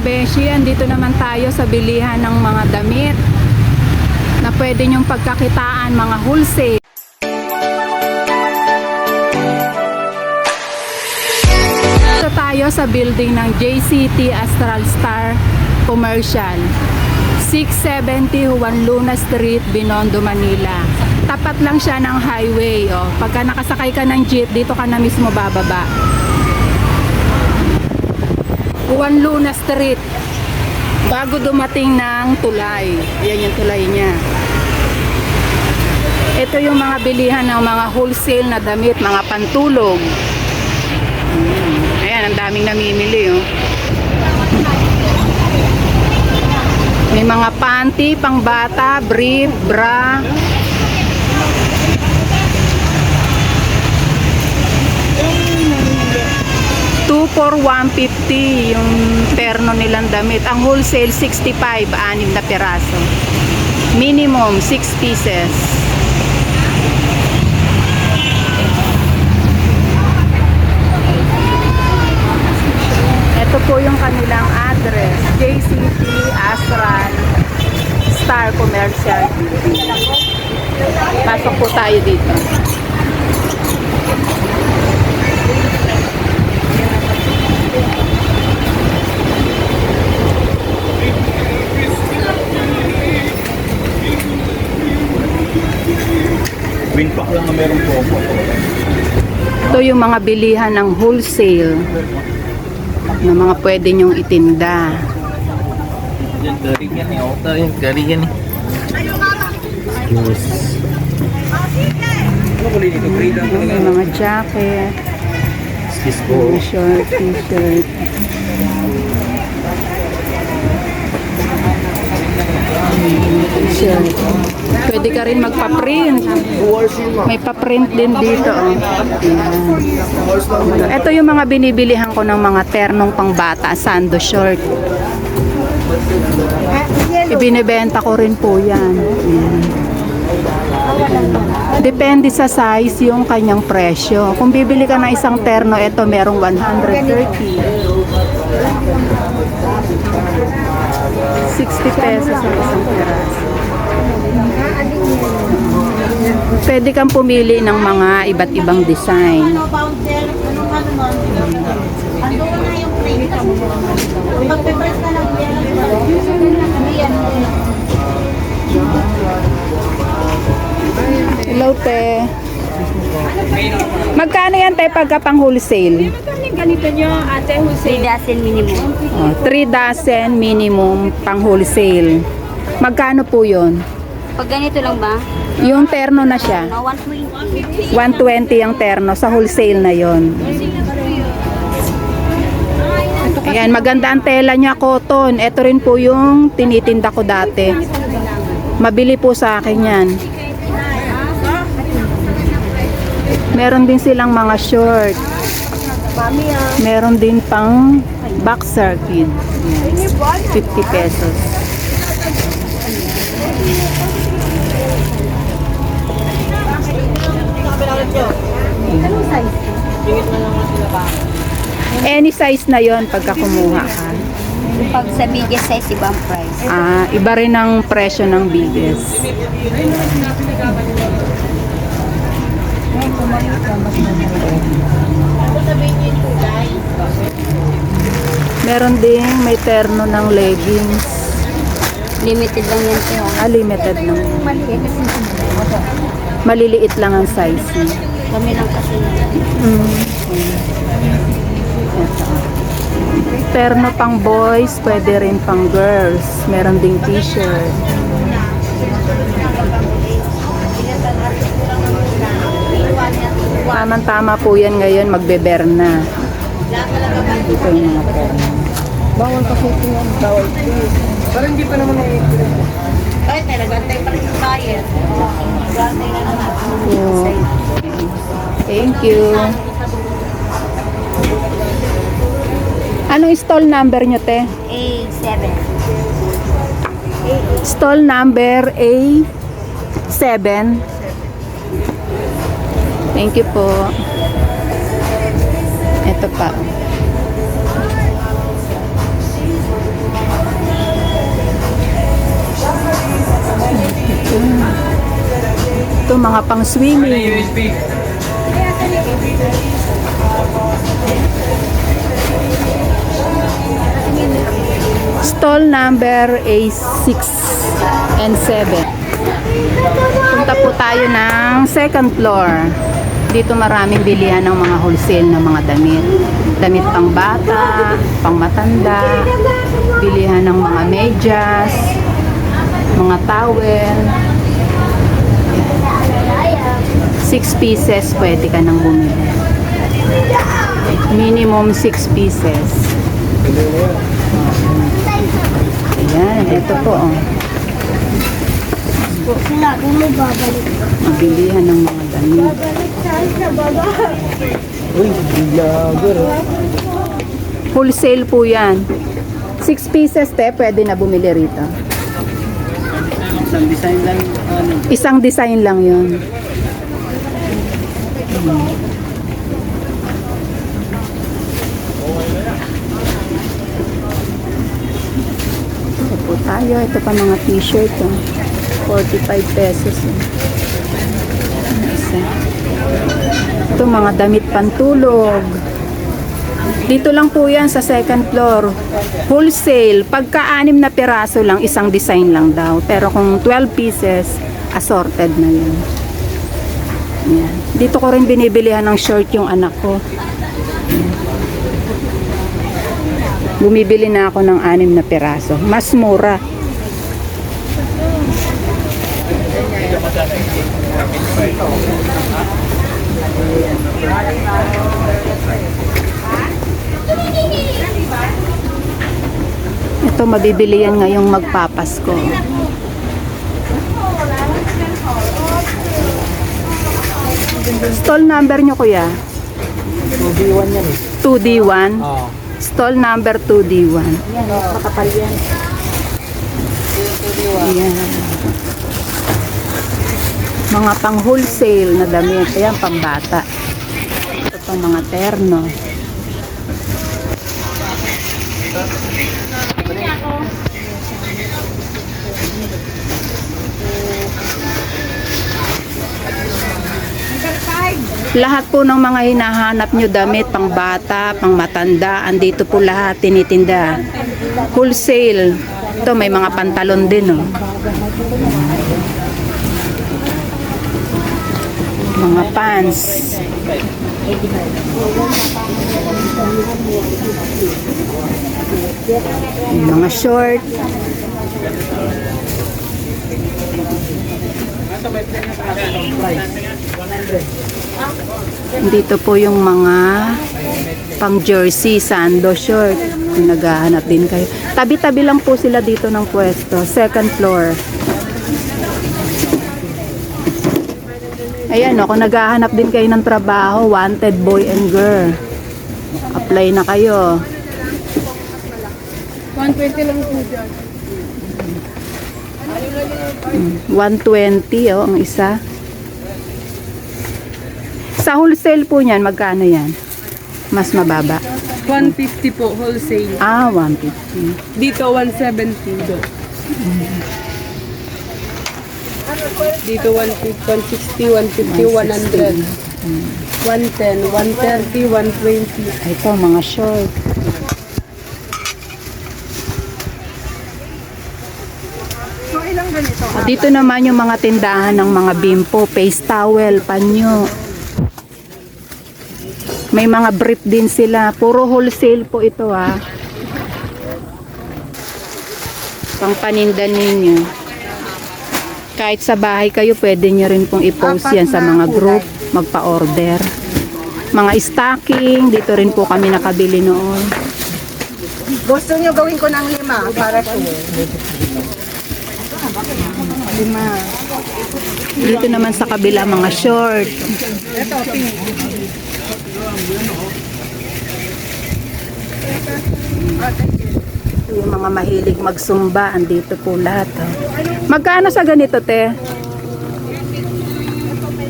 beshi, andito naman tayo sa bilihan ng mga damit na pwede nyong pagkakitaan, mga wholesale. Dito tayo sa building ng JCT Astral Star Commercial. 670 Juan Luna Street, Binondo, Manila. Tapat lang siya ng highway. Oh. Pagka nakasakay ka ng jeep, dito ka na mismo bababa. Juan Luna Street. Bago dumating ng tulay. Ayan yung tulay niya. Ito yung mga bilihan ng mga wholesale na damit, mga pantulog. Ayan, ang daming namimili. Oh. May mga panty, pangbata, brief, bra. For 150 yung terno nilang damit. Ang wholesale 65, anim na piraso. Minimum 6 pieces. Ito po yung kanilang address. JCT Astral Star Commercial. Pasok po tayo dito. Winpack lang na meron po ako. Ito yung mga bilihan ng wholesale na mga pwede nyong itinda. Yan, galing yan eh. Ota yan, galing yan eh. Yes. May mga jacket, Excuse po. mga short, t-shirt. T-shirt. Pwede ka rin magpa-print. May pa-print din dito. Ito yung mga binibilihan ko ng mga ternong pangbata, sando short. Ibinibenta ko rin po yan. Ayan. Depende sa size yung kanyang presyo. Kung bibili ka ng isang terno, ito merong 130. 60 pesos ang isang piraso. Pwede kang pumili ng mga iba't ibang design. ano ano? Hello, te. Magkano yan, te, pagka pang wholesale? Ganito nyo, ate Jose. 3 dozen minimum. Oh, 3 dozen minimum pang wholesale. Magkano po yon? Pag ganito lang ba? Yung terno na siya. No, 120. 120 ang terno sa wholesale na yon. Ayan, maganda ang tela niya, cotton. Ito rin po yung tinitinda ko dati. Mabili po sa akin yan. Meron din silang mga short. Meron din pang boxer kid. Yes. 50 pesos. Any size na yon pagka kumuha ka. Pag sa biggest size, ibang price. Ah, iba rin ang presyo ng biggest. Meron ding may terno ng leggings. Limited lang yan siya. Ah, limited lang. Maliit Maliliit lang ang size niya. kami lang kasi. Mm. Terno pang boys, pwede rin pang girls. Meron ding t-shirt. Tamang-tama po yan ngayon, magbeber na. Ito yung mga terno. Bawal kasi ito yan. Bawal. Parang hindi pa naman eh. Ay, talaga tayo pa rin sa buyer. Gantay na naman. Thank you. Anong stall number nyo, te? A7. Stall number A7. Thank you po. Ito pa. Ito, mga pang swimming. Stall number A6 and 7. Punta po tayo ng second floor. Dito maraming bilihan ng mga wholesale na mga damit. Damit pang bata, pang matanda, bilihan ng mga medyas, mga towel. 6 pieces pwede ka nang bumili. Minimum 6 pieces. Ayan, ito po. Oh. Mabilihan ng mga damit. Wholesale po yan. 6 pieces te, pwede na bumili rito. Isang design lang. Ano? Isang design lang yun. Ito po tayo. Ito pa mga t-shirt. Oh. 45 pesos. Oh. Isa. Ito mga damit pantulog. Dito lang po yan sa second floor. Wholesale. Pagka-anim na piraso lang, isang design lang daw. Pero kung 12 pieces, assorted na yun. Yan. Dito ko rin binibilihan ng short yung anak ko. Yan. Bumibili na ako ng anim na piraso. Mas mura. Ito mabibili yan ngayong magpapasko. Stall number nyo kuya? 2D1 yan eh. 2D1. Oo. Stall number 2D1. Ayan. Mga pang wholesale na damit. Ayan, pang bata. Ito pang mga terno. Lahat po ng mga hinahanap nyo damit, pang bata, pang matanda, andito po lahat tinitinda. Wholesale. Ito may mga pantalon din oh. Mga pants. Mga short. Dito po yung mga pang jersey, sando short. Naghahanap din kayo. Tabi-tabi lang po sila dito ng pwesto. Second floor. Ayan o, kung naghahanap din kayo ng trabaho, wanted boy and girl. Apply na kayo. 120 lang po dyan. 120 oh, ang isa. Sa wholesale po niyan, magkano yan? Mas mababa. 150 po wholesale. Ah, 150. Dito 170 do. Dito 150, 160, 150, 100. 110, 130, 120. Ito, mga short. Ah, Dito naman yung mga tindahan ng mga bimpo, face towel, panyo. May mga brief din sila. Puro wholesale po ito ah. Pang paninda ninyo. Kahit sa bahay kayo, pwede nyo rin pong i-post yan sa mga group, magpa-order. Mga stocking, dito rin po kami nakabili noon. Gusto nyo gawin ko ng lima para to. Lima. Dito naman sa kabila mga short. Yung mga mahilig magsumba, andito po lahat. Oh. Magkano sa ganito, te?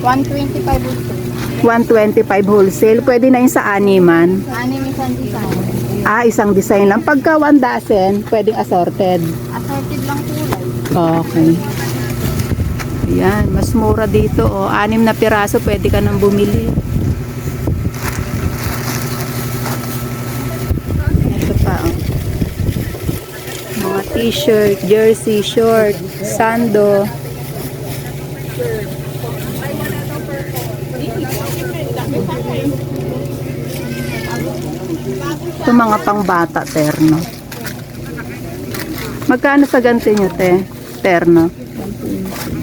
125 gusto. 125 wholesale. Pwede na yun sa animan. Anim isang design. Ah, isang design lang. Pagka 1 dozen, pwedeng assorted. Assorted lang kulay. Okay. Ayan, mas mura dito. O, anim na piraso, pwede ka nang bumili. Ito pa, oh. Mga t-shirt, jersey, short, sando. Ito mga pangbata, terno. Magkano sa ganito nyo, te? Terno?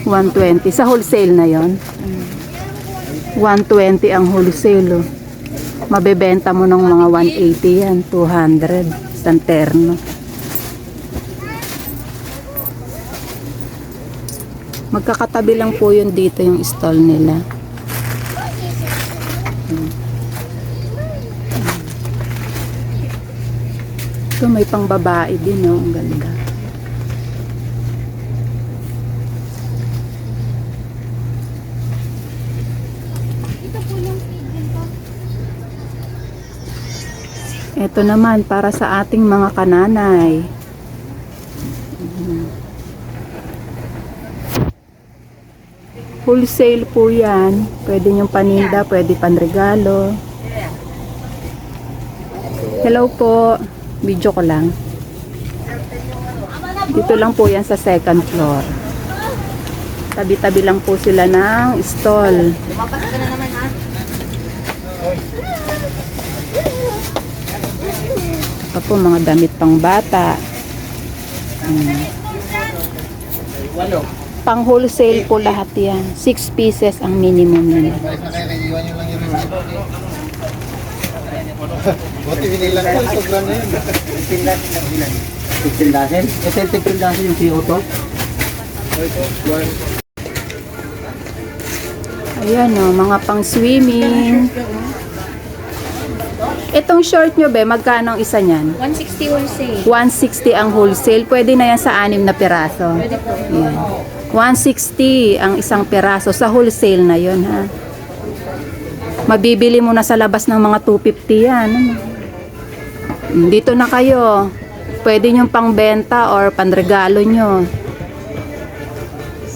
120. Sa wholesale na yon 120 ang wholesale. Oh. Mabebenta mo ng mga 180 yan. 200. Isang terno. Magkakatabi lang po yun dito yung stall nila. Ito may pang babae din, no? Ang ganda. Ito naman para sa ating mga kananay. Wholesale po yan. Pwede yung paninda, pwede panregalo. Hello po. Video ko lang. Dito lang po yan sa second floor. Tabi-tabi lang po sila ng stall. Lumapas naman ha. Ito po mga damit pang bata. Mm. Walo. Pang wholesale po lahat yan. 6 pieces ang minimum nila. Buti binilang ko, sobrang na yun. Tipindasin? Ito yung tipindasin yung CO2? Ayan o, mga pang swimming. Itong short nyo be, magkano ang isa niyan? 160 wholesale. 160 ang wholesale. Pwede na yan sa anim na piraso. Pwede po. Yan. 160 ang isang piraso. Sa wholesale na yon ha. Mabibili mo na sa labas ng mga 250 yan. ano. Dito na kayo. Pwede nyo pangbenta or panregalo nyo.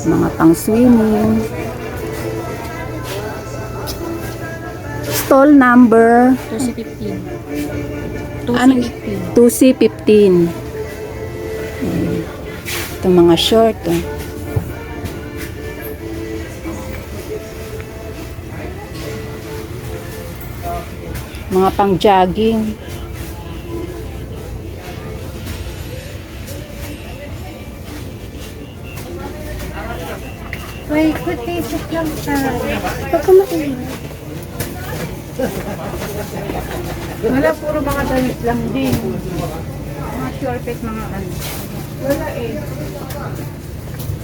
Mga pang swimming. Stall number 215. ano? 2C15. Ito mga short. Oh. Mga pang jogging. Wait, good taste lang sa... Huwag ka. Wala, puro mga damit lang din. Mga shortcut, mga ano. Wala eh.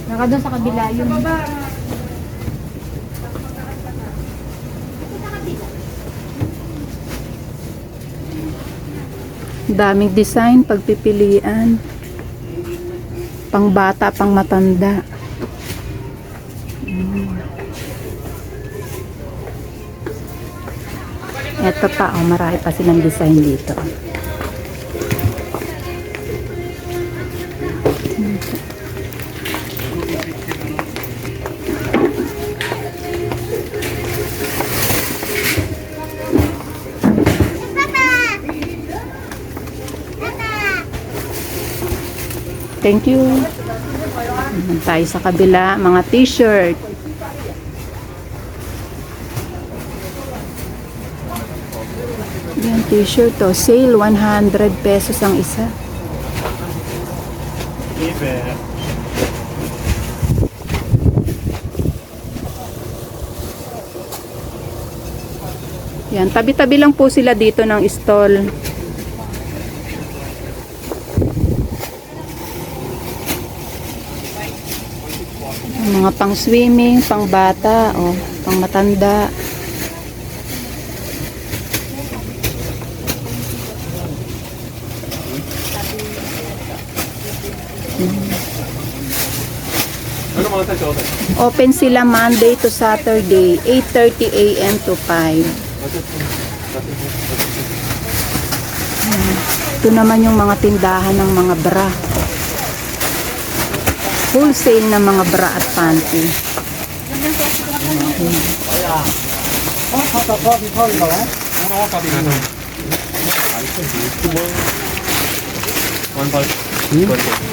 Naka doon sa kabila yun. Daming design, pagpipilian. Pang bata, pang matanda. Ito pa, oh, marami pa silang design dito. Thank you. Naman tayo sa kabila, mga t-shirt. Yan, t-shirt to. Sale, 100 pesos ang isa. Yan, tabi-tabi lang po sila dito ng stall. Mga pang swimming, pang bata, o pang matanda. Open sila Monday to Saturday, 8.30 a.m. to 5. Ito naman yung mga tindahan ng mga bra. Wholesale na mga bra at panty. One part.